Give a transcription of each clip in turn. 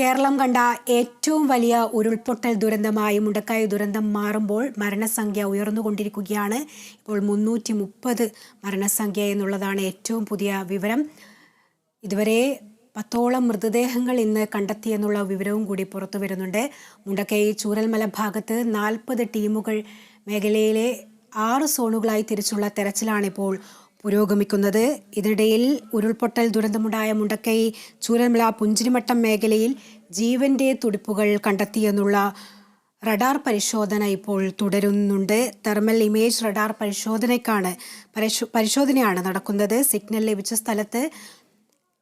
കേരളം കണ്ട ഏറ്റവും വലിയ ഉരുൾപൊട്ടൽ ദുരന്തമായി മുണ്ടക്കായ ദുരന്തം മാറുമ്പോൾ മരണസംഖ്യ ഉയർന്നുകൊണ്ടിരിക്കുകയാണ്. ഇപ്പോൾ മുന്നൂറ്റി മുപ്പത് മരണസംഖ്യ എന്നുള്ളതാണ് ഏറ്റവും പുതിയ വിവരം. ഇതുവരെ പത്തോളം മൃതദേഹങ്ങൾ ഇന്ന് കണ്ടെത്തിയെന്നുള്ള വിവരവും കൂടി പുറത്തു വരുന്നുണ്ട്. മുണ്ടക്കൈ ചൂരൽമല ഭാഗത്ത് നാൽപ്പത് ടീമുകൾ മേഖലയിലെ ആറ് സോണുകളായി തിരിച്ചുള്ള തെരച്ചിലാണിപ്പോൾ പുരോഗമിക്കുന്നത്. ഇതിനിടയിൽ ഉരുൾപൊട്ടൽ ദുരന്തമുണ്ടായ മുണ്ടക്കൈ ചൂരമല പുഞ്ചിരിമട്ടം മേഖലയിൽ ജീവന്റെ തുടിപ്പുകൾ കണ്ടെത്തിയെന്നുള്ള റഡാർ പരിശോധന ഇപ്പോൾ തുടരുന്നുണ്ട്. തെർമൽ ഇമേജ് റഡാർ പരിശോധനയ്ക്കാണ് പരിശോ- പരിശോധനയാണ് നടക്കുന്നത്. സിഗ്നൽ ലഭിച്ച സ്ഥലത്ത്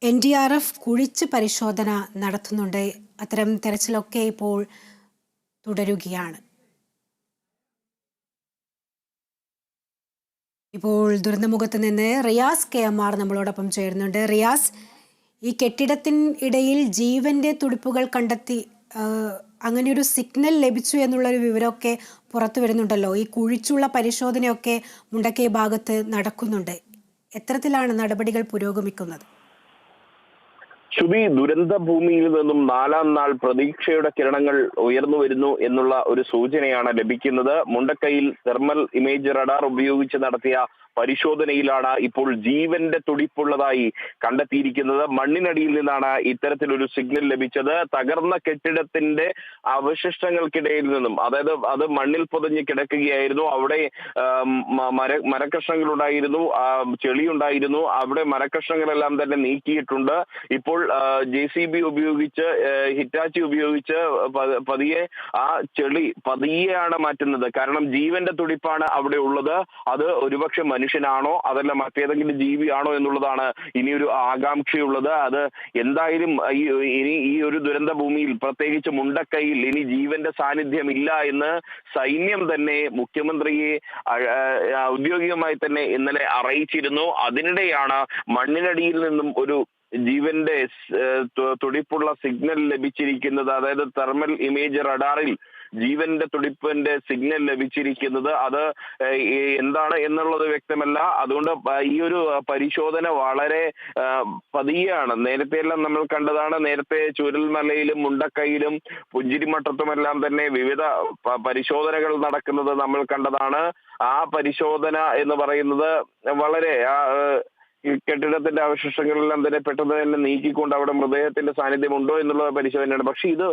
എൻ ഡി ആർ എഫ് കുഴിച്ച് പരിശോധന നടത്തുന്നുണ്ട്. അത്തരം തെരച്ചിലൊക്കെ ഇപ്പോൾ തുടരുകയാണ്. ഇപ്പോൾ ദുരന്തമുഖത്ത് നിന്ന് റിയാസ് കെ എം ആർ നമ്മളോടൊപ്പം ചേരുന്നുണ്ട്. റിയാസ് ഈ കെട്ടിടത്തിന് ഇടയിൽ ജീവന്റെ തുടിപ്പുകൾ കണ്ടെത്തി അങ്ങനെയൊരു സിഗ്നൽ ലഭിച്ചു എന്നുള്ളൊരു വിവരമൊക്കെ പുറത്തു വരുന്നുണ്ടല്ലോ. ഈ കുഴിച്ചുള്ള പരിശോധനയൊക്കെ മുണ്ടക്കൈ ഭാഗത്ത് നടക്കുന്നുണ്ട്. എത്തരത്തിലാണ് നടപടികൾ പുരോഗമിക്കുന്നത്? ശ്രുതി ദുരന്ത ഭൂമിയിൽ നിന്നും നാലാം നാൾ പ്രതീക്ഷയുടെ കിരണങ്ങൾ ഉയർന്നു വരുന്നു എന്നുള്ള ഒരു സൂചനയാണ് ലഭിക്കുന്നത്. മുണ്ടക്കയിൽ തെർമൽ ഇമേജ് റഡാർ ഉപയോഗിച്ച് നടത്തിയ പരിശോധനയിലാണ് ഇപ്പോൾ ജീവന്റെ തുടിപ്പുള്ളതായി കണ്ടെത്തിയിരിക്കുന്നത്. മണ്ണിനടിയിൽ നിന്നാണ് ഇത്തരത്തിലൊരു സിഗ്നൽ ലഭിച്ചത്. തകർന്ന കെട്ടിടത്തിന്റെ അവശിഷ്ടങ്ങൾക്കിടയിൽ നിന്നും അതായത് അത് മണ്ണിൽ പൊതിഞ്ഞ് കിടക്കുകയായിരുന്നു. അവിടെ മര മരക്കഷ്ണങ്ങൾ ഉണ്ടായിരുന്നു ചെളിയുണ്ടായിരുന്നു. അവിടെ മരക്കഷ്ണങ്ങളെല്ലാം തന്നെ നീക്കിയിട്ടുണ്ട്. ഇപ്പോൾ ജെ സി ബി ഉപയോഗിച്ച് ഹിറ്റാച്ചി ഉപയോഗിച്ച് പതിയെ ആ ചെളി പതിയെയാണ് മാറ്റുന്നത്. കാരണം ജീവന്റെ തുടിപ്പാണ് അവിടെ ഉള്ളത്. അത് ഒരുപക്ഷെ മനുഷ്യനാണോ? അതല്ല മറ്റേതെങ്കിലും ജീവിയാണോ എന്നുള്ളതാണ് ഇനിയൊരു ആകാംക്ഷയുള്ളത്. അത് എന്തായാലും ഈ ഇനി ഈ ഒരു ദുരന്ത ഭൂമിയിൽ പ്രത്യേകിച്ച് മുണ്ടക്കൈയിൽ ഇനി ജീവന്റെ സാന്നിധ്യം ഇല്ല എന്ന് സൈന്യം തന്നെ മുഖ്യമന്ത്രിയെ ഔദ്യോഗികമായി തന്നെ ഇന്നലെ അറിയിച്ചിരുന്നു. അതിനിടെയാണ് മണ്ണിനടിയിൽ നിന്നും ഒരു ജീവന്റെ തുടിപ്പുള്ള സിഗ്നൽ ലഭിച്ചിരിക്കുന്നത്. അതായത് തെർമൽ ഇമേജ് റഡാറിൽ ജീവന്റെ തുടിപ്പിന്റെ സിഗ്നൽ ലഭിച്ചിരിക്കുന്നത് അത് എന്താണ് എന്നുള്ളത് വ്യക്തമല്ല. അതുകൊണ്ട് ഈ ഒരു പരിശോധന വളരെ പതിയാണ്. നേരത്തെ എല്ലാം നമ്മൾ കണ്ടതാണ് നേരത്തെ ചുരൽമലയിലും മുണ്ടക്കൈയിലും പുഞ്ചിരിമട്ടത്തുമെല്ലാം തന്നെ വിവിധ പരിശോധനകൾ നടക്കുന്നത് നമ്മൾ കണ്ടതാണ്. ആ പരിശോധന എന്ന് പറയുന്നത് വളരെ ഈ കെട്ടിടത്തിന്റെ അവശിഷ്ടങ്ങളെല്ലാം തന്നെ പെട്ടെന്ന് തന്നെ നീക്കിക്കൊണ്ട് അവിടെ മൃതദേഹത്തിന്റെ സാന്നിധ്യം ഉണ്ടോ എന്നുള്ള പരിശോധനയാണ്. പക്ഷെ ഇത്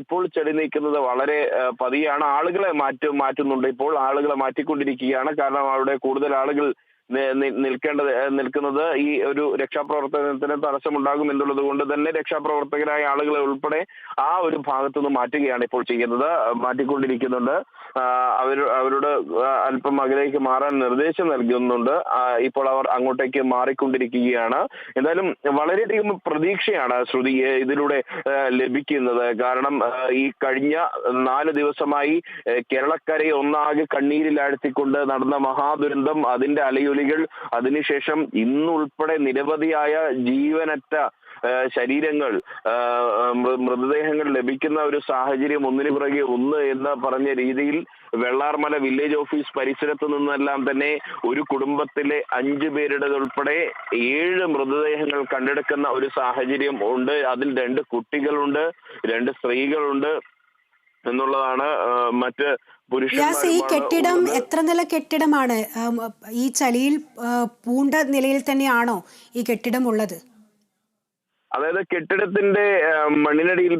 ഇപ്പോൾ ചെടി നീക്കുന്നത് വളരെ പതിയാണ്. ആളുകളെ മാറ്റും മാറ്റുന്നുണ്ട്. ഇപ്പോൾ ആളുകളെ മാറ്റിക്കൊണ്ടിരിക്കുകയാണ്. കാരണം അവിടെ കൂടുതൽ ആളുകൾ നിൽക്കേണ്ടത് നിൽക്കുന്നത് ഈ ഒരു രക്ഷാപ്രവർത്തനത്തിന് തടസ്സമുണ്ടാകും എന്നുള്ളത് കൊണ്ട് തന്നെ രക്ഷാപ്രവർത്തകരായ ആളുകളെ ഉൾപ്പെടെ ആ ഒരു ഭാഗത്തു നിന്ന് മാറ്റുകയാണ് ഇപ്പോൾ ചെയ്യുന്നത്. മാറ്റിക്കൊണ്ടിരിക്കുന്നുണ്ട്. അവർ അവരോട് അല്പം അകലേക്ക് മാറാൻ നിർദ്ദേശം നൽകുന്നുണ്ട്. ഇപ്പോൾ അവർ അങ്ങോട്ടേക്ക് മാറിക്കൊണ്ടിരിക്കുകയാണ്. എന്തായാലും വളരെയധികം പ്രതീക്ഷയാണ് ശ്രുതി ഇതിലൂടെ ലഭിക്കുന്നത്. കാരണം ഈ കഴിഞ്ഞ നാല് ദിവസമായി കേരളക്കരയെ ഒന്നാകെ കണ്ണീരിലാഴ്ത്തിക്കൊണ്ട് നടന്ന മഹാദുരന്തം അതിന്റെ അലയൊലികൾ അതിനുശേഷം ഇന്നുൾപ്പെടെ നിരവധിയായ ജീവനറ്റ ശരീരങ്ങൾ മൃതദേഹങ്ങൾ ലഭിക്കുന്ന ഒരു സാഹചര്യം ഒന്നിനു പുറകെ ഒന്ന് എന്ന് പറഞ്ഞ രീതിയിൽ വെള്ളാർമല വില്ലേജ് ഓഫീസ് പരിസരത്ത് നിന്നെല്ലാം തന്നെ ഒരു കുടുംബത്തിലെ അഞ്ചു പേരുടേതുൾപ്പെടെ ഏഴ് മൃതദേഹങ്ങൾ കണ്ടെടുക്കുന്ന ഒരു സാഹചര്യം ഉണ്ട്. അതിൽ രണ്ട് കുട്ടികളുണ്ട് രണ്ട് സ്ത്രീകളുണ്ട്. എന്നുള്ളതാണ് മറ്റ് പുരുഷ ഈ കെട്ടിടം എത്ര നില കെട്ടിടമാണ്? ഈ ചളിയിൽ പൂണ്ട നിലയിൽ തന്നെയാണോ ഈ കെട്ടിടം ഉള്ളത്? അതായത് കെട്ടിടത്തിന്റെ മണ്ണിനടിയിൽ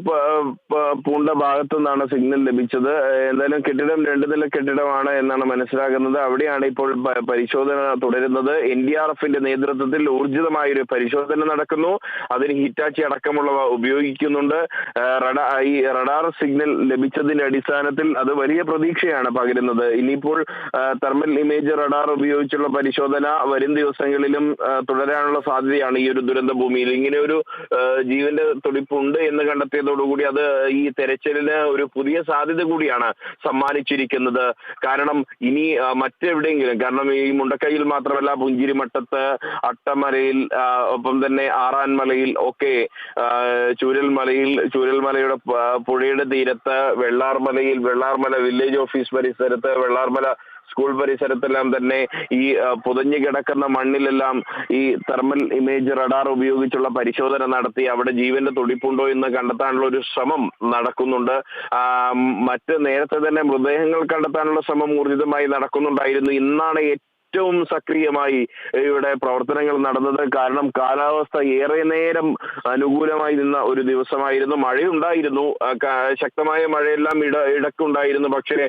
പൂണ്ട ഭാഗത്തു നിന്നാണ് സിഗ്നൽ ലഭിച്ചത് എന്തായാലും കെട്ടിടം രണ്ടു നില കെട്ടിടമാണ് എന്നാണ് മനസ്സിലാകുന്നത്. അവിടെയാണ് ഇപ്പോൾ പരിശോധന തുടരുന്നത്. എൻ ഡി ആർ എഫിന്റെ നേതൃത്വത്തിൽ ഊർജിതമായ ഒരു പരിശോധന നടക്കുന്നു. അതിന് ഹിറ്റാച്ചി അടക്കമുള്ളവ ഉപയോഗിക്കുന്നുണ്ട്. റഡാ ഈ റഡാർ സിഗ്നൽ ലഭിച്ചതിന്റെ അടിസ്ഥാനത്തിൽ അത് വലിയ പ്രതീക്ഷയാണ് പകരുന്നത്. ഇനിയിപ്പോൾ തെർമൽ ഇമേജ് റഡാർ ഉപയോഗിച്ചുള്ള പരിശോധന വരും ദിവസങ്ങളിലും തുടരാനുള്ള സാധ്യതയാണ് ഈ ഒരു ദുരന്ത ഭൂമിയിൽ ഇങ്ങനെ ഒരു ജീവന്റെ തുടിപ്പുണ്ട് എന്ന് കണ്ടെത്തിയതോടുകൂടി അത് ഈ തെരച്ചിലിന് ഒരു പുതിയ സാധ്യത കൂടിയാണ് സമ്മാനിച്ചിരിക്കുന്നത്. കാരണം ഇനി മറ്റെവിടെയെങ്കിലും കാരണം ഈ മുണ്ടക്കൈയിൽ മാത്രമല്ല പുഞ്ചിരിമട്ടത്ത് അട്ടമലയിൽ ഒപ്പം തന്നെ ആറാൻമലയിൽ ഒക്കെ ചൂരൽമലയിൽ ചൂരൽമലയുടെ പുഴയുടെ തീരത്ത് വെള്ളാർമലയിൽ വെള്ളാർമല വില്ലേജ് ഓഫീസ് പരിസരത്ത് വെള്ളാർമല സ്കൂൾ പരിസരത്തെല്ലാം തന്നെ ഈ പുതഞ്ഞു കിടക്കുന്ന മണ്ണിലെല്ലാം ഈ തെർമൽ ഇമേജ് റഡാർ ഉപയോഗിച്ചുള്ള പരിശോധന നടത്തി അവിടെ ജീവന്റെ തുടിപ്പുണ്ടോ എന്ന് കണ്ടെത്താനുള്ള ഒരു ശ്രമം നടക്കുന്നുണ്ട്. മറ്റ് നേരത്തെ തന്നെ മൃതദേഹങ്ങൾ കണ്ടെത്താനുള്ള ശ്രമം ഊർജിതമായി നടക്കുന്നുണ്ടായിരുന്നു. ഇന്നാണ് ഏറ്റവും സക്രിയമായി ഇവിടെ പ്രവർത്തനങ്ങൾ നടന്നത്. കാരണം കാലാവസ്ഥ ഏറെ നേരം അനുകൂലമായി നിന്ന ഒരു ദിവസമായിരുന്നു. മഴയുണ്ടായിരുന്നു. ശക്തമായ മഴയെല്ലാം ഇട ഇടക്കുണ്ടായിരുന്നു. പക്ഷേ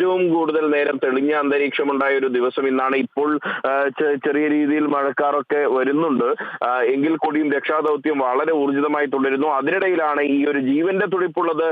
ഏറ്റവും കൂടുതൽ നേരം തെളിഞ്ഞ അന്തരീക്ഷമുണ്ടായ ഒരു ദിവസം ഇന്നാണ് ഇപ്പോൾ ചെറിയ രീതിയിൽ മഴക്കാറൊക്കെ വരുന്നുണ്ട്. എങ്കിൽ കൂടിയും രക്ഷാദൗത്യം വളരെ ഊർജിതമായി തുടരുന്നു. അതിനിടയിലാണ് ഈ ഒരു ജീവന്റെ തുടിപ്പുള്ളത്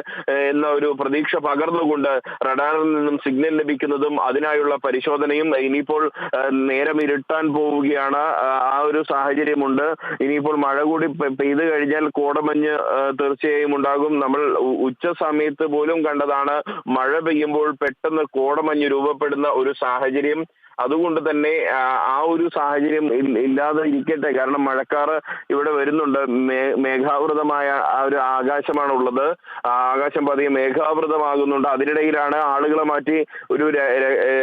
എന്ന ഒരു പ്രതീക്ഷ പകർന്നുകൊണ്ട് റഡാറിൽ നിന്നും സിഗ്നൽ ലഭിക്കുന്നതും അതിനായുള്ള പരിശോധനയും ഇനിയിപ്പോൾ നേരം ഇരുട്ടാൻ പോവുകയാണ്. ആ, ഒരു സാഹചര്യമുണ്ട്. ഇനിയിപ്പോൾ മഴ കൂടി പെയ്ത് കഴിഞ്ഞാൽ കോടമഞ്ഞ് തീർച്ചയായും ഉണ്ടാകും. നമ്മൾ ഉച്ച സമയത്ത് പോലും കണ്ടതാണ് മഴ പെയ്യുമ്പോൾ പെട്ടെന്ന് കോടമഞ്ഞ് രൂപപ്പെടുന്ന ഒരു സാഹചര്യം. അതുകൊണ്ട് തന്നെ ആ, ഒരു സാഹചര്യം ഇല്ലാതെ ഇരിക്കട്ടെ കാരണം മഴക്കാറ് ഇവിടെ വരുന്നുണ്ട്. മേഘാവൃതമായ ആ ഒരു ആകാശമാണ് ഉള്ളത് ആകാശം പതിയെ മേഘാവൃതമാകുന്നുണ്ട്. അതിനിടയിലാണ് ആളുകളെ മാറ്റി ഒരു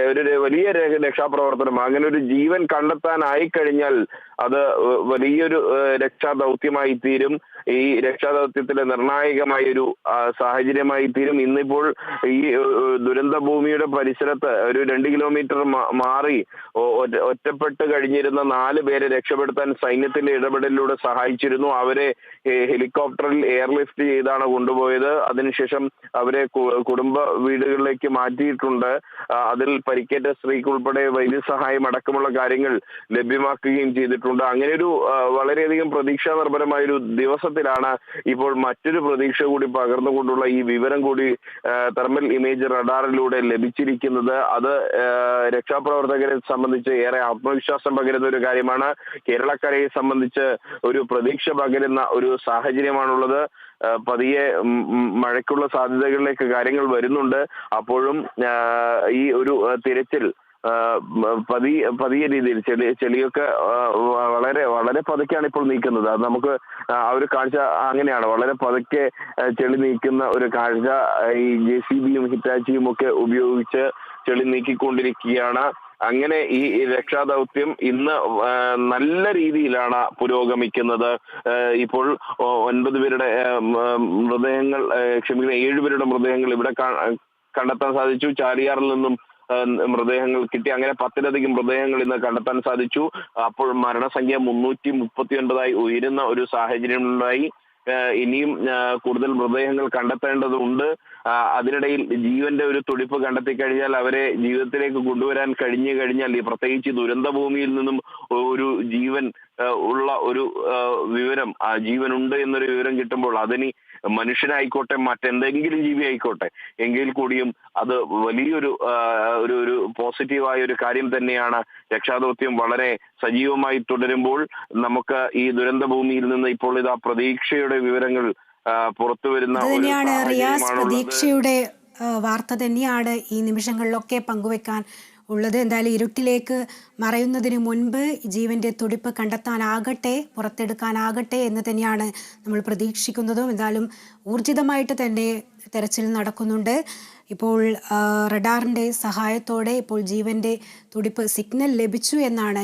ഒരു വലിയ രക്ഷാപ്രവർത്തനം. അങ്ങനെ ഒരു ജീവൻ കണ്ടെത്താനായി കഴിഞ്ഞാൽ അത് വലിയൊരു രക്ഷാ രക്ഷാദൗത്യമായി തീരും ഈ രക്ഷാദൗത്യത്തിലെ നിർണായകമായ ഒരു സാഹചര്യമായി തീരും. ഇന്നിപ്പോൾ ഈ ദുരന്ത ഭൂമിയുടെ പരിസരത്ത് ഒരു രണ്ട് കിലോമീറ്റർ മാറി ഒറ്റപ്പെട്ട് കഴിഞ്ഞിരുന്ന നാല് പേരെ രക്ഷപ്പെടുത്താൻ സൈന്യത്തിന്റെ ഇടപെടലിലൂടെ സഹായിച്ചിരുന്നു. അവരെ ഹെലികോപ്റ്ററിൽ എയർലിഫ്റ്റ് ചെയ്താണ് കൊണ്ടുപോയത്. അതിനുശേഷം അവരെ കുടുംബ വീടുകളിലേക്ക് മാറ്റിയിട്ടുണ്ട്. അതിൽ പരിക്കേറ്റ സ്ത്രീക്ക് ഉൾപ്പെടെ വൈദ്യസഹായം അടക്കമുള്ള കാര്യങ്ങൾ ലഭ്യമാക്കുകയും ചെയ്തിട്ടുണ്ട്. അങ്ങനെ ഒരു വളരെയധികം പ്രതീക്ഷാ നിർഭരമായ ഒരു ദിവസത്തിലാണ് ഇപ്പോൾ മറ്റൊരു പ്രതീക്ഷ കൂടി പകർന്നുകൊണ്ടുള്ള ഈ വിവരം കൂടി തെർമൽ ഇമേജ് റഡാറിലൂടെ ലഭിച്ചിരിക്കുന്നത്. അത് രക്ഷാപ്രവർത്തകരെ സംബന്ധിച്ച് ഏറെ ആത്മവിശ്വാസം പകരുന്ന ഒരു കാര്യമാണ്. കേരളക്കരയെ സംബന്ധിച്ച് ഒരു പ്രതീക്ഷ പകരുന്ന ഒരു സാഹചര്യമാണുള്ളത്. പതിയെ മഴയ്ക്കുള്ള സാധ്യതകളിലേക്ക് കാര്യങ്ങൾ വരുന്നുണ്ട്. അപ്പോഴും ഈ ഒരു തിരച്ചിൽ പതി പതിയ രീതിയിൽ ചെളി ചെളിയൊക്കെ വളരെ വളരെ പതുക്കെയാണ് ഇപ്പോൾ നീക്കുന്നത്. അത് നമുക്ക് ആ ഒരു കാഴ്ച അങ്ങനെയാണ്. വളരെ പതുക്കെ ചെളി നീക്കുന്ന ഒരു കാഴ്ച ഈ ജെ സി ബിയും ഹിറ്റാച്ചിയും ഒക്കെ ഉപയോഗിച്ച് ചെളി നീക്കിക്കൊണ്ടിരിക്കുകയാണ്. അങ്ങനെ ഈ രക്ഷാദൗത്യം ഇന്ന് നല്ല രീതിയിലാണ് പുരോഗമിക്കുന്നത്. ഇപ്പോൾ ഒൻപത് പേരുടെ മൃതദേഹങ്ങൾ ക്ഷമിക്കുന്ന ഏഴുപേരുടെ മൃതദേഹങ്ങൾ ഇവിടെ കണ്ടെത്താൻ സാധിച്ചു. ചാലിയാറിൽ നിന്നും മൃതദേഹങ്ങൾ കിട്ടി. അങ്ങനെ പത്തിലധികം മൃതദേഹങ്ങൾ ഇന്ന് കണ്ടെത്താൻ സാധിച്ചു. അപ്പോൾ മരണസംഖ്യ മുന്നൂറ്റി മുപ്പത്തി ഒൻപതായി ഉയരുന്ന ഒരു സാഹചര്യം ഉണ്ടായി ഇനിയും കൂടുതൽ മൃതദേഹങ്ങൾ കണ്ടെത്തേണ്ടതുണ്ട്. അതിനിടയിൽ ജീവന്റെ ഒരു തുടിപ്പ് കണ്ടെത്തി കഴിഞ്ഞാൽ അവരെ ജീവിതത്തിലേക്ക് കൊണ്ടുവരാൻ കഴിഞ്ഞു കഴിഞ്ഞാൽ ഈ പ്രത്യേകിച്ച് ദുരന്ത ഭൂമിയിൽ നിന്നും ഒരു ജീവൻ ഉള്ള ഒരു വിവരം ജീവനുണ്ട് എന്നൊരു വിവരം കിട്ടുമ്പോൾ അതിന് മനുഷ്യനായിക്കോട്ടെ മറ്റെന്തെങ്കിലും ജീവി ആയിക്കോട്ടെ എങ്കിൽ കൂടിയും അത് വലിയൊരു ഒരു ഒരു പോസിറ്റീവായ ഒരു കാര്യം തന്നെയാണ് രക്ഷാദൗത്യം വളരെ സജീവമായി തുടരുമ്പോൾ നമുക്ക് ഈ ദുരന്ത ഭൂമിയിൽ നിന്ന് ഇപ്പോൾ ഇതാ പ്രതീക്ഷയുടെ വിവരങ്ങൾ പുറത്തു വരുന്ന തന്നെയാണ് റിയാസ് പ്രതീക്ഷയുടെ വാർത്ത തന്നെയാണ് ഈ നിമിഷങ്ങളിലൊക്കെ പങ്കുവെക്കാൻ ഉള്ളത്. എന്തായാലും ഇരുട്ടിലേക്ക് മറയുന്നതിന് മുൻപ് ജീവന്റെ തുടിപ്പ് കണ്ടെത്താനാകട്ടെ പുറത്തെടുക്കാനാകട്ടെ എന്ന് തന്നെയാണ് നമ്മൾ പ്രതീക്ഷിക്കുന്നതും. എന്തായാലും ഊർജിതമായിട്ട് തന്നെ തെരച്ചിൽ നടക്കുന്നുണ്ട്. ഇപ്പോൾ റഡാറിന്റെ സഹായത്തോടെ ഇപ്പോൾ ജീവന്റെ തുടിപ്പ് സിഗ്നൽ ലഭിച്ചു എന്നാണ്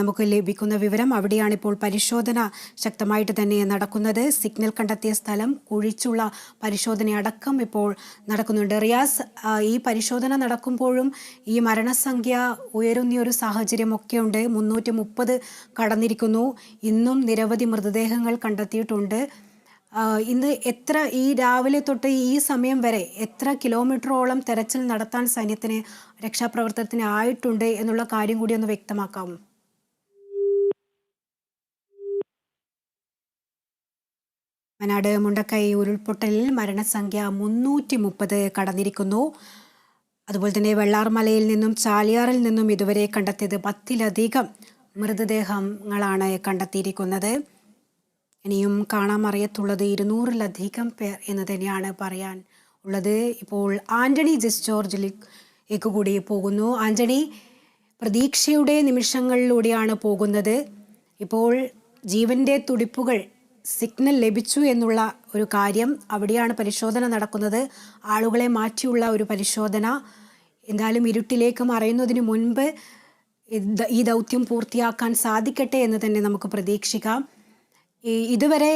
നമുക്ക് ലഭിക്കുന്ന വിവരം. അവിടെയാണ് ഇപ്പോൾ പരിശോധന ശക്തമായിട്ട് തന്നെ നടക്കുന്നത്. സിഗ്നൽ കണ്ടെത്തിയ സ്ഥലം കുഴിച്ചുള്ള പരിശോധനയടക്കം ഇപ്പോൾ നടക്കുന്നുണ്ട്. റിയാസ് ഈ പരിശോധന നടക്കുമ്പോഴും ഈ മരണസംഖ്യ ഉയരുന്ന ഒരു സാഹചര്യമൊക്കെ ഉണ്ട്. മുന്നൂറ്റി മുപ്പത് കടന്നിരിക്കുന്നു. ഇന്നും നിരവധി മൃതദേഹങ്ങൾ കണ്ടെത്തിയിട്ടുണ്ട്. ഇന്ന് എത്ര ഈ രാവിലെ തൊട്ട് ഈ സമയം വരെ എത്ര കിലോമീറ്ററോളം തെരച്ചിൽ നടത്താൻ സൈന്യത്തിന് രക്ഷാപ്രവർത്തനത്തിന് ആയിട്ടുണ്ട് എന്നുള്ള കാര്യം കൂടി ഒന്ന് വ്യക്തമാക്കാമോ വയനാട് മുണ്ടക്കൈ ഉരുൾപൊട്ടലിൽ മരണസംഖ്യ മുന്നൂറ്റി മുപ്പത് കടന്നിരിക്കുന്നു. അതുപോലെ തന്നെ വെള്ളാർമലയിൽ നിന്നും ചാലിയാറിൽ നിന്നും ഇതുവരെ കണ്ടെത്തിയത് പത്തിലധികം മൃതദേഹങ്ങളാണ് കണ്ടെത്തിയിരിക്കുന്നത്. ഇനിയും കാണാൻ അറിയത്തുള്ളത് ഇരുന്നൂറിലധികം പേർ എന്ന് തന്നെയാണ് പറയാൻ ഉള്ളത്. ഇപ്പോൾ ആന്റണി ജസ് ജോർജിലേക്ക് കൂടി പോകുന്നു. ആന്റണി പ്രതീക്ഷയുടെ നിമിഷങ്ങളിലൂടെയാണ് പോകുന്നത്. ഇപ്പോൾ ജീവന്റെ തുടിപ്പുകൾ സിഗ്നൽ ലഭിച്ചു എന്നുള്ള ഒരു കാര്യം അവിടെയാണ് പരിശോധന നടക്കുന്നത്. ആളുകളെ മാറ്റിയുള്ള ഒരു പരിശോധന. എന്തായാലും ഇരുട്ടിലേക്ക് മറയുന്നതിന് മുൻപ് ഈ ദൗത്യം പൂർത്തിയാക്കാൻ സാധിക്കട്ടെ എന്ന് തന്നെ നമുക്ക് പ്രതീക്ഷിക്കാം. ഈ ഇതുവരെ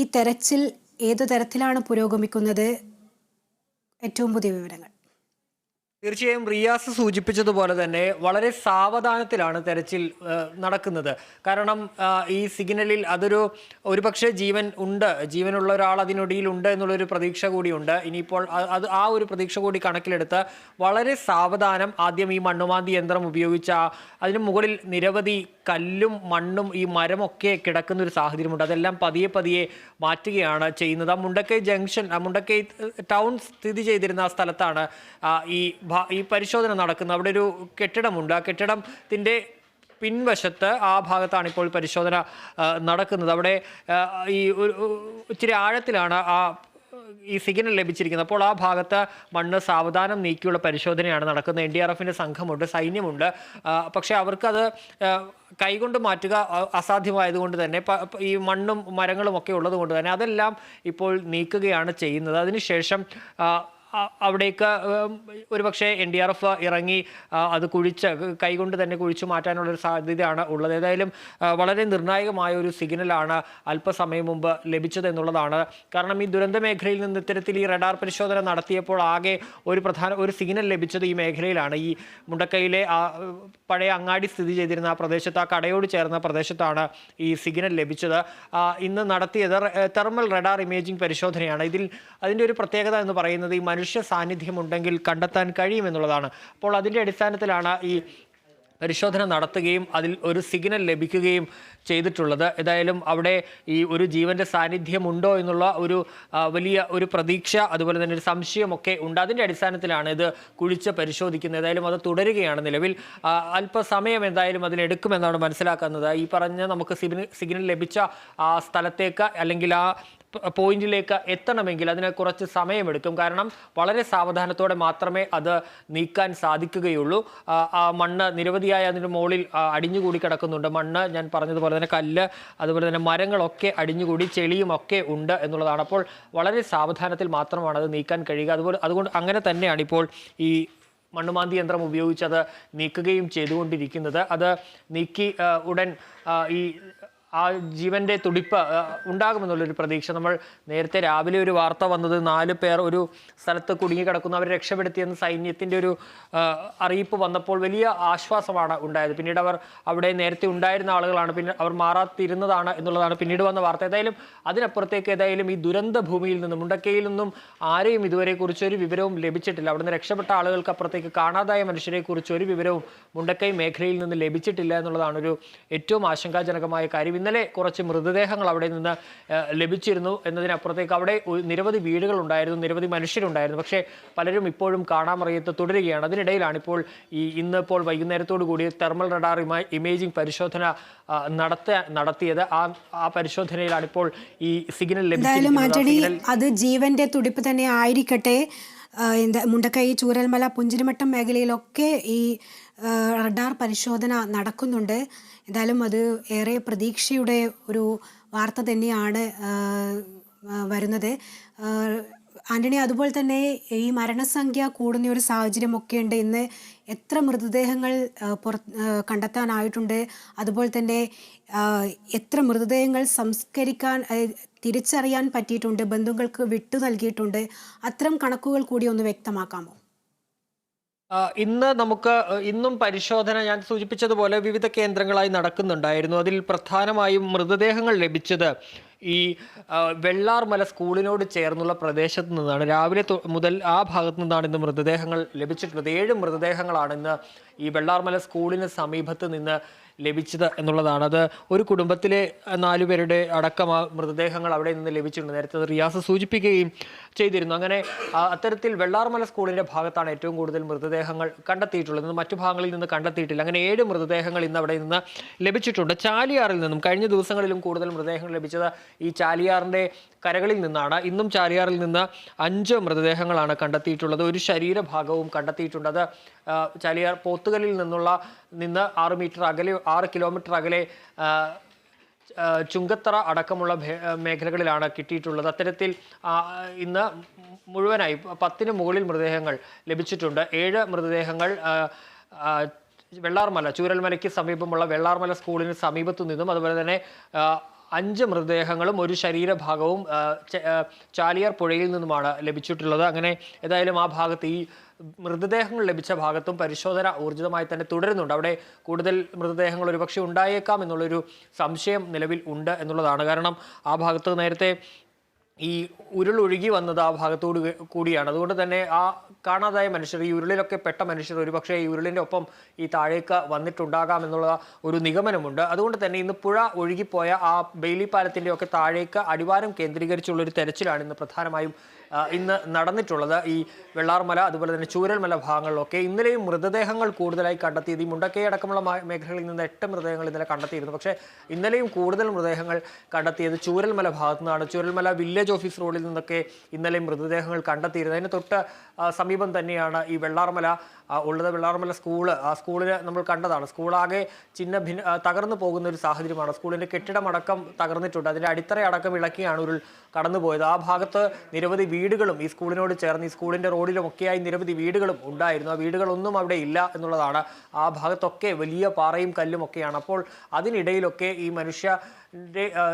ഈ തെരച്ചിൽ ഏതു തരത്തിലാണ് പുരോഗമിക്കുന്നത്? ഏറ്റവും പുതിയ വിവരങ്ങൾ. തീർച്ചയായും റിയാസ് സൂചിപ്പിച്ചതുപോലെ തന്നെ വളരെ സാവധാനത്തിലാണ് തെരച്ചിൽ നടക്കുന്നത്. കാരണം ഈ സിഗ്നലിൽ അതൊരു ഒരുപക്ഷെ ജീവൻ ഉണ്ട്. ജീവനുള്ള ഒരാൾ അതിനൊടിയിൽ ഉണ്ട് എന്നുള്ളൊരു പ്രതീക്ഷ കൂടിയുണ്ട്. ഇനിയിപ്പോൾ അത് ആ ഒരു പ്രതീക്ഷ കൂടി കണക്കിലെടുത്ത് വളരെ സാവധാനം ആദ്യം ഈ മണ്ണുമാന്തി യന്ത്രം ഉപയോഗിച്ച അതിന് മുകളിൽ നിരവധി കല്ലും മണ്ണും ഈ മരമൊക്കെ കിടക്കുന്ന ഒരു സാഹചര്യമുണ്ട്. അതെല്ലാം പതിയെ പതിയെ മാറ്റുകയാണ് ചെയ്യുന്നത്. ആ മുണ്ടക്കൈ ജംഗ്ഷൻ ആ മുണ്ടക്കൈ ടൗൺ സ്ഥിതി ചെയ്തിരുന്ന ആ സ്ഥലത്താണ് ഈ ഈ പരിശോധന നടക്കുന്നത്. അവിടെ ഒരു കെട്ടിടമുണ്ട്. ആ കെട്ടിടത്തിന്റെ പിൻവശത്ത് ആ ഭാഗത്താണ് ഇപ്പോൾ പരിശോധന നടക്കുന്നത്. അവിടെ ഈ ഒരു ഇച്ചിരി ആഴത്തിലാണ് ആ ഈ സിഗ്നൽ ലഭിച്ചിരിക്കുന്നത്. അപ്പോൾ ആ ഭാഗത്ത് മണ്ണ് സാവധാനം നീക്കിയുള്ള പരിശോധനയാണ് നടക്കുന്നത്. എൻ ഡി ആർ എഫിന്റെ സംഘമുണ്ട് സൈന്യമുണ്ട്. പക്ഷെ അവർക്കത് കൈകൊണ്ട് മാറ്റുക അസാധ്യമായതുകൊണ്ട് തന്നെ ഈ മണ്ണും മരങ്ങളും ഒക്കെ ഉള്ളത് കൊണ്ട് തന്നെ അതെല്ലാം ഇപ്പോൾ നീക്കുകയാണ് ചെയ്യുന്നത്. അതിനുശേഷം അവിടേക്ക് ഒരുപക്ഷെ എൻ ഡി ആർ എഫ് ഇറങ്ങി അത് കുഴിച്ച് കൈകൊണ്ട് തന്നെ കുഴിച്ചു മാറ്റാനുള്ള ഒരു സാധ്യതയാണ് ഉള്ളത്. ഏതായാലും വളരെ നിർണായകമായ ഒരു സിഗ്നലാണ് അല്പസമയം മുമ്പ് ലഭിച്ചത് എന്നുള്ളതാണ് കാരണം ഈ ദുരന്ത മേഖലയിൽ നിന്ന് ഇത്തരത്തിൽ ഈ റഡാർ പരിശോധന നടത്തിയപ്പോൾ ആകെ ഒരു പ്രധാന ഒരു സിഗ്നൽ ലഭിച്ചത് ഈ മേഖലയിലാണ്. ഈ മുണ്ടക്കൈയിലെ ആ പഴയ അങ്ങാടി സ്ഥിതി ചെയ്തിരുന്ന ആ പ്രദേശത്ത് ആ കടയോട് ചേർന്ന പ്രദേശത്താണ് ഈ സിഗ്നൽ ലഭിച്ചത്. ഇന്ന് നടത്തിയത് തെർമൽ റഡാർ ഇമേജിംഗ് പരിശോധനയാണ്. ഇതിൽ അതിന്റെ ഒരു പ്രത്യേകത എന്ന് പറയുന്നത് ഈ മനുഷ്യ സാന്നിധ്യമുണ്ടെങ്കിൽ കണ്ടെത്താൻ കഴിയുമെന്നുള്ളതാണ്. അപ്പോൾ അതിന്റെ അടിസ്ഥാനത്തിലാണ് ഈ പരിശോധന നടത്തുകയും അതിൽ ഒരു സിഗ്നൽ ലഭിക്കുകയും ചെയ്തിട്ടുള്ളത്. ഏതായാലും അവിടെ ഈ ഒരു ജീവന്റെ സാന്നിധ്യമുണ്ടോ എന്നുള്ള ഒരു വലിയ ഒരു പ്രതീക്ഷ അതുപോലെ തന്നെ ഒരു സംശയമൊക്കെ ഉണ്ട്. അതിന്റെ അടിസ്ഥാനത്തിലാണ് ഇത് കുഴിച്ച് പരിശോധിക്കുന്നത്. ഏതായാലും അത് തുടരുകയാണ് നിലവിൽ. അല്പസമയം എന്തായാലും അതിനെടുക്കുമെന്നാണ് മനസ്സിലാക്കുന്നത്. ഈ പറഞ്ഞ നമുക്ക് സിഗ്നൽ ലഭിച്ച ആ സ്ഥലത്തേക്ക് അല്ലെങ്കിൽ ആ പോയിന്റിലേക്ക് എത്തണമെങ്കിൽ അതിന് കുറച്ച് സമയമെടുക്കും. കാരണം വളരെ സാവധാനത്തോടെ മാത്രമേ അത് നീക്കാൻ സാധിക്കുകയുള്ളൂ. ആ, മണ്ണ് നിരവധിയായ അതിന്റെ മുകളിൽ അടിഞ്ഞുകൂടി കിടക്കുന്നുണ്ട്. മണ്ണ് ഞാൻ പറഞ്ഞതുപോലെ തന്നെ കല്ല് അതുപോലെ തന്നെ മരങ്ങളൊക്കെ അടിഞ്ഞുകൂടി ചെളിയും ഒക്കെ ഉണ്ട് എന്നുള്ളതാണ്. അപ്പോൾ വളരെ സാവധാനത്തിൽ മാത്രമാണ് അത് നീക്കാൻ കഴിയുക. അതുപോലെ അതുകൊണ്ട് അങ്ങനെ തന്നെയാണ് ഇപ്പോൾ ഈ മണ്ണുമാന്തി യന്ത്രം ഉപയോഗിച്ച് അത് നീക്കുകയും ചെയ്തുകൊണ്ടിരിക്കുന്നത്. അത് നീക്കി ഉടൻ ഈ ആ ജീവന്റെ തുടിപ്പ് ഉണ്ടാകുമെന്നുള്ളൊരു പ്രതീക്ഷ. നമ്മൾ നേരത്തെ രാവിലെ ഒരു വാർത്ത വന്നത് നാല് പേർ ഒരു സ്ഥലത്ത് കുടുങ്ങിക്കിടക്കുന്ന. അവരെ രക്ഷപ്പെടുത്തിയെന്ന് സൈന്യത്തിന്റെ ഒരു അറിയിപ്പ് വന്നപ്പോൾ വലിയ ആശ്വാസമാണ് ഉണ്ടായത്. പിന്നീട് അവർ അവിടെ നേരത്തെ ഉണ്ടായിരുന്ന ആളുകളാണ്. പിന്നെ അവർ മാറാത്തിരുന്നതാണ് എന്നുള്ളതാണ് പിന്നീട് വന്ന വാർത്ത. ഏതായാലും അതിനപ്പുറത്തേക്ക് ഏതായാലും ഈ ദുരന്ത ഭൂമിയിൽ നിന്നും മുണ്ടക്കയിൽ നിന്നും ആരെയും ഇതുവരെ കുറിച്ച് ഒരു വിവരവും ലഭിച്ചിട്ടില്ല. അവിടുന്ന് രക്ഷപ്പെട്ട ആളുകൾക്ക് അപ്പുറത്തേക്ക് കാണാതായ മനുഷ്യരെ കുറിച്ച് ഒരു വിവരവും മുണ്ടക്കൈ മേഖലയിൽ നിന്ന് ലഭിച്ചിട്ടില്ല എന്നുള്ളതാണ് ഒരു ഏറ്റവും ആശങ്കാജനകമായ കാര്യം. ഇന്നലെ കുറച്ച് മൃതദേഹങ്ങൾ അവിടെ നിന്ന് ലഭിച്ചിരുന്നു എന്നതിനപ്പുറത്തേക്ക് അവിടെ നിരവധി വീടുകൾ ഉണ്ടായിരുന്നു നിരവധി മനുഷ്യരുണ്ടായിരുന്നു. പക്ഷേ പലരും ഇപ്പോഴും കാണാമറിയത്ത് തുടരുകയാണ്. അതിനിടയിലാണ് ഇപ്പോൾ ഈ ഇന്നിപ്പോൾ വൈകുന്നേരത്തോടു കൂടി തെർമൽ റഡാർ ഇമേജിംഗ് പരിശോധന നടത്ത നടത്തിയത്. ആ ആ പരിശോധനയിലാണ് ഇപ്പോൾ ഈ സിഗ്നൽ ലഭിച്ചത് അത് ജീവന്റെ തുടിപ്പ് തന്നെ ആയിരിക്കട്ടെ. എന്താ മുണ്ടക്കൈ ചൂരൽമല പുഞ്ചിരിമട്ടം മേഖലയിലൊക്കെ ഈ റഡാർ പരിശോധന നടക്കുന്നുണ്ട്. എന്തായാലും അത് ഏറെ പ്രതീക്ഷയുടെ ഒരു വാർത്ത തന്നെയാണ് വരുന്നത്. ആന്റണി അതുപോലെ തന്നെ ഈ മരണസംഖ്യ കൂടുന്ന ഒരു സാഹചര്യമൊക്കെ ഉണ്ട് ഇന്ന് എത്ര മൃതദേഹങ്ങൾ പുറത്ത് പുറ- കണ്ടെത്താനായിട്ടുണ്ട്? അതുപോലെ തന്നെ എത്ര മൃതദേഹങ്ങൾ സംസ്കരിക്കാൻ തിരിച്ചറിയാൻ പറ്റിയിട്ടുണ്ട്? ബന്ധുക്കൾക്ക് വിട്ടു നൽകിയിട്ടുണ്ട്? അത്തരം കണക്കുകൾ കൂടി ഒന്ന് വ്യക്തമാക്കാമോ? ഇന്ന് നമുക്ക് ഇന്നും പരിശോധന ഞാൻ സൂചിപ്പിച്ചതുപോലെ വിവിധ കേന്ദ്രങ്ങളായി നടക്കുന്നുണ്ടായിരുന്നു. അതിൽ പ്രധാനമായും മൃതദേഹങ്ങൾ ലഭിച്ചത് ഈ വെള്ളാർമല സ്കൂളിനോട് ചേർന്നുള്ള പ്രദേശത്ത് നിന്നാണ്. രാവിലെ മുതൽ ആ ഭാഗത്തു നിന്നാണ് ഇന്ന് മൃതദേഹങ്ങൾ ലഭിച്ചിട്ടുള്ളത്. ഏഴ് മൃതദേഹങ്ങളാണ് ഇന്ന് ഈ വെള്ളാർമല സ്കൂളിന് സമീപത്ത് നിന്ന് ലഭിച്ചത് എന്നുള്ളതാണ്. അത് ഒരു കുടുംബത്തിലെ നാലുപേരുടെ അടക്കം ആ മൃതദേഹങ്ങൾ അവിടെ നിന്ന് ലഭിച്ചിട്ടുണ്ട്. നേരത്തെ റിയാസ് സൂചിപ്പിക്കുകയും ചെയ്തിരുന്നു. അങ്ങനെ അത്തരത്തിൽ വെള്ളാർമല സ്കൂളിന്റെ ഭാഗത്താണ് ഏറ്റവും കൂടുതൽ മൃതദേഹങ്ങൾ കണ്ടെത്തിയിട്ടുള്ളത്. മറ്റു ഭാഗങ്ങളിൽ നിന്ന് കണ്ടെത്തിയിട്ടില്ല. അങ്ങനെ ഏഴ് മൃതദേഹങ്ങൾ ഇന്ന് അവിടെ നിന്ന് ലഭിച്ചിട്ടുണ്ട്. ചാലിയാറിൽ നിന്നും കഴിഞ്ഞ ദിവസങ്ങളിലും കൂടുതൽ മൃതദേഹങ്ങൾ ലഭിച്ചത് ഈ ചാലിയാറിന്റെ കരകളിൽ നിന്നാണ്. ഇന്നും ചാലിയാറിൽ നിന്ന് അഞ്ച് മൃതദേഹങ്ങളാണ് കണ്ടെത്തിയിട്ടുള്ളത്. ഒരു ശരീരഭാഗവും കണ്ടെത്തിയിട്ടുണ്ട്. അത് ചാലിയാർ പോത്തുകലിൽ നിന്നുള്ള നിന്ന് ആറ് മീറ്റർ അകലെ ആറ് കിലോമീറ്റർ അകലെ ചുങ്കത്തറ അടക്കമുള്ള മേഖലകളിലാണ് കിട്ടിയിട്ടുള്ളത്. അത്തരത്തിൽ ഇന്ന് മുഴുവനായി പത്തിന് മുകളിൽ മൃതദേഹങ്ങൾ ലഭിച്ചിട്ടുണ്ട്. ഏഴ് മൃതദേഹങ്ങൾ വെള്ളാർമല ചൂരൽമലയ്ക്ക് സമീപമുള്ള വെള്ളാർമല സ്കൂളിന് സമീപത്തു നിന്നും അതുപോലെ തന്നെ അഞ്ച് മൃതദേഹങ്ങളും ഒരു ശരീരഭാഗവും ചാലിയാർ പുഴയിൽ നിന്നുമാണ് ലഭിച്ചിട്ടുള്ളത്. അങ്ങനെ ഏതായാലും ആ ഭാഗത്ത് ഈ മൃതദേഹങ്ങൾ ലഭിച്ച ഭാഗത്തും പരിശോധന ഊർജിതമായി തന്നെ തുടരുന്നുണ്ട്. അവിടെ കൂടുതൽ മൃതദേഹങ്ങൾ ഒരുപക്ഷെ ഉണ്ടായേക്കാം എന്നുള്ളൊരു സംശയം നിലവിൽ ഉണ്ട് എന്നുള്ളതാണ്. കാരണം ആ ഭാഗത്ത് നേരത്തെ ഈ ഉരുൾ ഒഴുകി വന്നത് ആ ഭാഗത്തോട് കൂടിയാണ്. അതുകൊണ്ട് തന്നെ ആ കാണാതായ മനുഷ്യർ ഈ ഉരുളിലൊക്കെ പെട്ട മനുഷ്യർ ഒരുപക്ഷെ ഈ ഉരുളിന്റെ ഒപ്പം ഈ താഴേക്ക് വന്നിട്ടുണ്ടാകാം എന്നുള്ള ഒരു നിഗമനമുണ്ട്. അതുകൊണ്ട് തന്നെ ഇന്ന് പുഴ ഒഴുകിപ്പോയ ആ ബെയിലി പാലത്തിന്റെ ഒക്കെ താഴേക്ക് അടിവാരം കേന്ദ്രീകരിച്ചുള്ളൊരു തെരച്ചിലാണ് ഇന്ന് പ്രധാനമായും ഇന്ന് നടന്നിട്ടുള്ളത് ഈ വെള്ളാർമല അതുപോലെ തന്നെ ചൂരൽമല ഭാഗങ്ങളിലൊക്കെ ഇന്നലെയും മൃതദേഹങ്ങൾ കൂടുതലായി കണ്ടെത്തിയത് ഈ മുണ്ടക്കൈ അടക്കമുള്ള മേഖലകളിൽ നിന്ന് എട്ട് മൃതദേഹങ്ങൾ ഇന്നലെ കണ്ടെത്തിയിരുന്നു. പക്ഷേ ഇന്നലെയും കൂടുതൽ മൃതദേഹങ്ങൾ കണ്ടെത്തിയത് ചൂരൽമല ഭാഗത്തു നിന്നാണ്. ചൂരൽമല വില്ലേജ് ഓഫീസ് റോഡിൽ നിന്നൊക്കെ ഇന്നലെ മൃതദേഹങ്ങൾ കണ്ടെത്തിയിരുന്നത് അതിന് തൊട്ട് സമീപം തന്നെയാണ് ഈ വെള്ളാർമല ഉള്ളത്. വെള്ളാർമല സ്കൂൾ ആ സ്കൂളിൽ നമ്മൾ കണ്ടതാണ്. സ്കൂളാകെ ചിന്ന ഭിന്ന തകർന്നു പോകുന്ന ഒരു സാഹചര്യമാണ്. സ്കൂളിന്റെ കെട്ടിടമടക്കം തകർന്നിട്ടുണ്ട്. അതിന്റെ അടിത്തറ അടക്കം ഇളക്കിയാണ് ഉരുൾ കടന്നുപോയത്. ആ ഭാഗത്ത് നിരവധി വീടുകളും ഈ സ്കൂളിനോട് ചേർന്ന് ഈ സ്കൂളിന്റെ റോഡിലും ഒക്കെയായി നിരവധി വീടുകളും ഉണ്ടായിരുന്നു. ആ വീടുകളൊന്നും അവിടെ ഇല്ല എന്നുള്ളതാണ് ആ ഭാഗത്തൊക്കെ വലിയ പാറയും കല്ലും ഒക്കെയാണ്. അപ്പോൾ അതിനിടയിലൊക്കെ ഈ മനുഷ്യ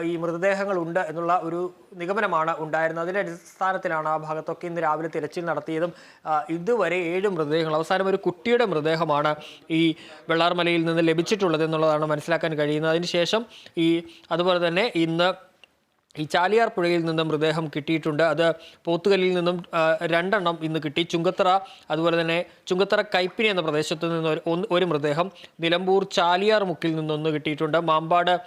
ഈ മൃതദേഹങ്ങൾ ഉണ്ട് എന്നുള്ള ഒരു നിഗമനമാണ് ഉണ്ടായിരുന്നത്. അതിന്റെ അടിസ്ഥാനത്തിലാണ് ആ ഭാഗത്തൊക്കെ ഇന്ന് രാവിലെ തിരച്ചിൽ നടത്തിയതും ഇതുവരെ ഏഴ് മൃതദേഹങ്ങൾ അവസാനം ഒരു കുട്ടിയുടെ മൃതദേഹമാണ് ഈ വെള്ളാർമലയിൽ നിന്ന് ലഭിച്ചിട്ടുള്ളത് എന്നുള്ളതാണ് മനസ്സിലാക്കാൻ കഴിയുന്നത്. അതിനുശേഷം ഈ അതുപോലെ തന്നെ ഇന്ന് ഈ ചാലിയാർ പുഴയിൽ നിന്ന് മൃതദേഹം കിട്ടിയിട്ടുണ്ട്. അത് പോത്തുകല്ലിൽ നിന്നും രണ്ടെണ്ണം ഇന്ന് കിട്ടി. ചുങ്കത്തറ അതുപോലെ തന്നെ ചുങ്കത്തറ കൈപ്പിനി എന്ന പ്രദേശത്ത് നിന്ന് ഒരു- മൃതദേഹം നിലമ്പൂർ ചാലിയാർ മുക്കിൽ നിന്നൊന്ന് കിട്ടിയിട്ടുണ്ട്. മാമ്പാട്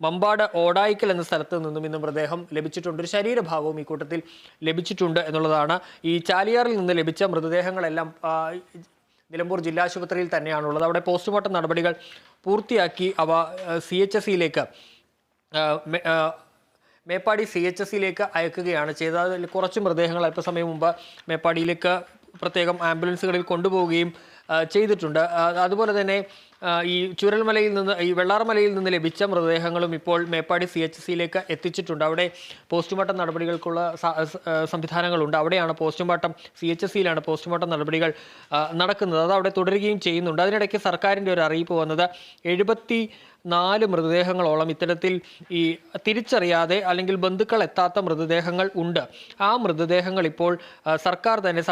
മമ്പാട് ഓടായിക്കൽ എന്ന സ്ഥലത്ത് നിന്നും ഇന്ന് മൃതദേഹം ലഭിച്ചിട്ടുണ്ട്. ഒരു ശരീരഭാഗവും ഈ കൂട്ടത്തിൽ ലഭിച്ചിട്ടുണ്ട് എന്നുള്ളതാണ്. ഈ ചാലിയാറിൽ നിന്ന് ലഭിച്ച മൃതദേഹങ്ങളെല്ലാം നിലമ്പൂർ ജില്ലാശുപത്രിയിൽ തന്നെയാണുള്ളത്. അവിടെ പോസ്റ്റ്മോർട്ടം നടപടികൾ പൂർത്തിയാക്കി അവ സി എച്ച് എസ് സിയിലേക്ക് മേപ്പാടി സി എച്ച് എസ് സിയിലേക്ക് അയക്കുകയാണ് ചെയ്തത്. അതിൽ കുറച്ച് മൃതദേഹങ്ങൾ അല്പസമയം മുമ്പ് മേപ്പാടിയിലേക്ക് പ്രത്യേകം ആംബുലൻസുകളിൽ കൊണ്ടുപോവുകയും ചെയ്തിട്ടുണ്ട്. അതുപോലെ തന്നെ ഈ ചുരൽമലയിൽ നിന്ന് ഈ വെള്ളാർമലയിൽ നിന്ന് ലഭിച്ച മൃതദേഹങ്ങളും ഇപ്പോൾ മേപ്പാടി സി എച്ച് സിയിലേക്ക് എത്തിച്ചിട്ടുണ്ട്. അവിടെ പോസ്റ്റ്മോർട്ടം നടപടികൾക്കുള്ള സംവിധാനങ്ങളുണ്ട്. അവിടെയാണ് പോസ്റ്റ്മോർട്ടം സി എച്ച് സിയിലാണ് പോസ്റ്റ്മോർട്ടം നടപടികൾ നടക്കുന്നത്. അത് അവിടെ തുടരുകയും ചെയ്യുന്നുണ്ട്. അതിനിടയ്ക്ക് സർക്കാരിന്റെ ഒരു അറിയിപ്പ് വന്നത് എഴുപത്തി നാല് മൃതദേഹങ്ങളോളം ഇത്തരത്തിൽ ഈ തിരിച്ചറിയാതെ അല്ലെങ്കിൽ ബന്ധുക്കൾ എത്താത്ത മൃതദേഹങ്ങൾ ഉണ്ട്. ആ മൃതദേഹങ്ങൾ ഇപ്പോൾ സർക്കാർ തന്നെ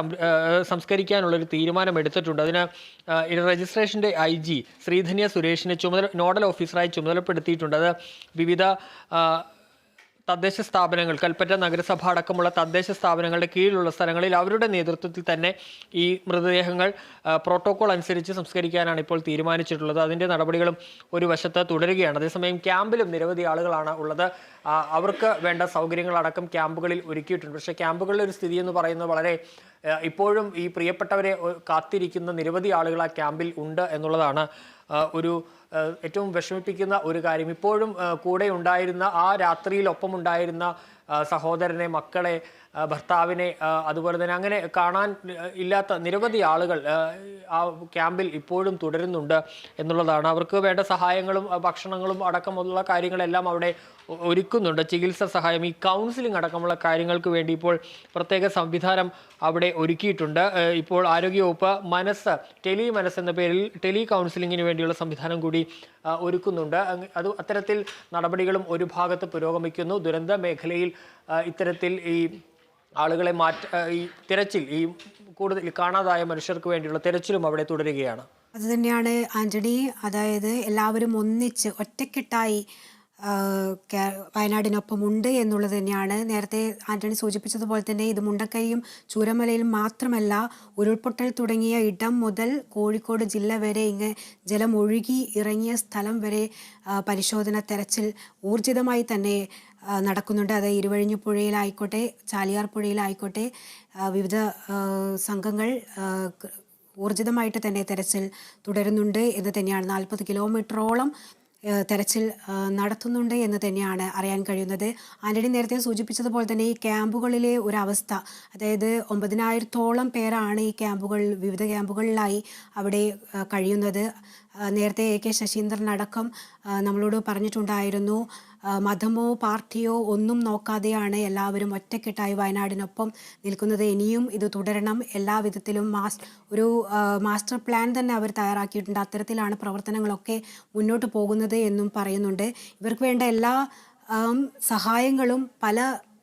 സംസ്കരിക്കാനുള്ളൊരു തീരുമാനമെടുത്തിട്ടുണ്ട്. അതിന് രജിസ്ട്രേഷന്റെ ഐ ജി ശ്രീധന്യ സുരേഷിനെ ചുമതല നോഡൽ ഓഫീസറായി ചുമതലപ്പെടുത്തിയിട്ടുണ്ട്. അത് വിവിധ തദ്ദേശ സ്ഥാപനങ്ങൾ കൽപ്പറ്റ നഗരസഭ അടക്കമുള്ള തദ്ദേശ സ്ഥാപനങ്ങളുടെ കീഴിലുള്ള സ്ഥലങ്ങളിൽ അവരുടെ നേതൃത്വത്തിൽ തന്നെ ഈ മൃതദേഹങ്ങൾ പ്രോട്ടോകോൾ അനുസരിച്ച് സംസ്കരിക്കാനാണ് ഇപ്പോൾ തീരുമാനിച്ചിട്ടുള്ളത്. അതിന്റെ നടപടികളും ഒരു വശത്ത് തുടരുകയാണ്. അതേസമയം ക്യാമ്പിലും നിരവധി ആളുകളാണ് ഉള്ളത്. അവർക്ക് വേണ്ട സൗകര്യങ്ങളടക്കം ക്യാമ്പുകളിൽ ഒരുക്കിയിട്ടുണ്ട്. പക്ഷേ ക്യാമ്പുകളിലെ ഒരു സ്ഥിതി എന്ന് പറയുന്നത് വളരെ ഇപ്പോഴും ഈ പ്രിയപ്പെട്ടവരെ കാത്തിരിക്കുന്ന നിരവധി ആളുകൾ ആ ക്യാമ്പിൽ ഉണ്ട് എന്നുള്ളതാണ് ഒരു ഏറ്റവും വിഷമിപ്പിക്കുന്ന ഒരു കാര്യം. ഇപ്പോഴും കൂടെ ഉണ്ടായിരുന്ന ആ രാത്രിയിൽ ഒപ്പം ഉണ്ടായിരുന്ന സഹോദരനെ മക്കളെ ഭർത്താവിനെ അതുപോലെ തന്നെ അങ്ങനെ കാണാൻ ഇല്ലാത്ത നിരവധി ആളുകൾ ആ, ക്യാമ്പിൽ ഇപ്പോഴും തുടരുന്നുണ്ട് എന്നുള്ളതാണ്. അവർക്ക് വേണ്ട സഹായങ്ങളും ഭക്ഷണങ്ങളും അടക്കമുള്ള കാര്യങ്ങളെല്ലാം അവിടെ ഒരുക്കുന്നുണ്ട്. ചികിത്സ സഹായം ഈ കൗൺസിലിംഗ് അടക്കമുള്ള കാര്യങ്ങൾക്ക് വേണ്ടി ഇപ്പോൾ പ്രത്യേക സംവിധാനം അവിടെ ഒരുക്കിയിട്ടുണ്ട്. ഇപ്പോൾ ആരോഗ്യവകുപ്പ് മനസ്സ് ടെലി മനസ്സ് എന്ന പേരിൽ ടെലി കൗൺസിലിങ്ങിന് വേണ്ടിയുള്ള സംവിധാനം കൂടി ഒരുക്കുന്നുണ്ട്. അത് അത്തരത്തിൽ നടപടികളും ഒരു ഭാഗത്ത് പുരോഗമിക്കുന്നു. ദുരന്ത മേഖലയിൽ ഇത്തരത്തിൽ ഈ ആളുകളെ മാറ്റ ഈ തിരച്ചിൽ ഈ കൂടുതൽ കാണാതായ മനുഷ്യർക്ക് വേണ്ടിയുള്ള തിരച്ചിലും അവിടെ തുടരുകയാണ്. അതുതന്നെയാണ് ആന്റണി. അതായത് എല്ലാവരും ഒന്നിച്ച് ഒറ്റക്കെട്ടായി വയനാടിനൊപ്പം ഉണ്ട് എന്നുള്ളത് തന്നെയാണ്. നേരത്തെ ആന്റണി സൂചിപ്പിച്ചതുപോലെ തന്നെ ഇത് മുണ്ടക്കൈയും ചൂരമലയിലും മാത്രമല്ല ഉരുൾപൊട്ടൽ തുടങ്ങിയ ഇടം മുതൽ കോഴിക്കോട് ജില്ല വരെ ഇങ്ങ് ജലം ഒഴുകി ഇറങ്ങിയ സ്ഥലം വരെ പരിശോധന തെരച്ചിൽ ഊർജിതമായി തന്നെ നടക്കുന്നുണ്ട്. അത് ഇരുവഴിഞ്ഞു പുഴയിലായിക്കോട്ടെ ചാലിയാർ പുഴയിലായിക്കോട്ടെ വിവിധ സംഘങ്ങൾ ഊർജിതമായിട്ട് തന്നെ തെരച്ചിൽ തുടരുന്നുണ്ട് എന്ന് തന്നെയാണ്. നാൽപ്പത് കിലോമീറ്ററോളം തെരച്ചിൽ നടത്തുന്നുണ്ട് എന്ന് തന്നെയാണ് അറിയാൻ കഴിയുന്നത്. ആന്റണി നേരത്തെ സൂചിപ്പിച്ചതുപോലെ തന്നെ ഈ ക്യാമ്പുകളിലെ ഒരവസ്ഥ അതായത് ഒമ്പതിനായിരത്തോളം പേരാണ് ഈ ക്യാമ്പുകൾ വിവിധ ക്യാമ്പുകളിലായി അവിടെ കഴിയുന്നത്. നേരത്തെ എ കെ ശശീന്ദ്രൻ അടക്കം നമ്മളോട് പറഞ്ഞിട്ടുണ്ടായിരുന്നു മതമോ പാർട്ടിയോ ഒന്നും നോക്കാതെയാണ് എല്ലാവരും ഒറ്റക്കെട്ടായി വയനാടിനൊപ്പം നിൽക്കുന്നത്. ഇനിയും ഇത് തുടരണം. എല്ലാ വിധത്തിലും മാസ് ഒരു മാസ്റ്റർ പ്ലാൻ തന്നെ അവർ തയ്യാറാക്കിയിട്ടുണ്ട്. അത്തരത്തിലാണ് പ്രവർത്തനങ്ങളൊക്കെ മുന്നോട്ട് പോകുന്നത് എന്നും പറയുന്നുണ്ട്. ഇവർക്ക് വേണ്ട എല്ലാ സഹായങ്ങളും പല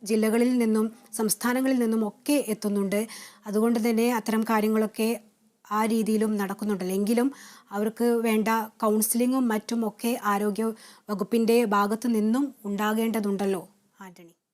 ജില്ലകളിൽ നിന്നും സംസ്ഥാനങ്ങളിൽ നിന്നും ഒക്കെ എത്തുന്നുണ്ട്. അതുകൊണ്ട് തന്നെ അത്തരം കാര്യങ്ങളൊക്കെ ആ രീതിയിലും നടക്കുന്നുണ്ടല്ലോ എങ്കിലും അവർക്ക് വേണ്ട കൗൺസിലിങ്ങും മറ്റും ഒക്കെ ആരോഗ്യ വകുപ്പിന്റെ ഭാഗത്തു നിന്നും ഉണ്ടാകേണ്ടതുണ്ടല്ലോ ആന്റണി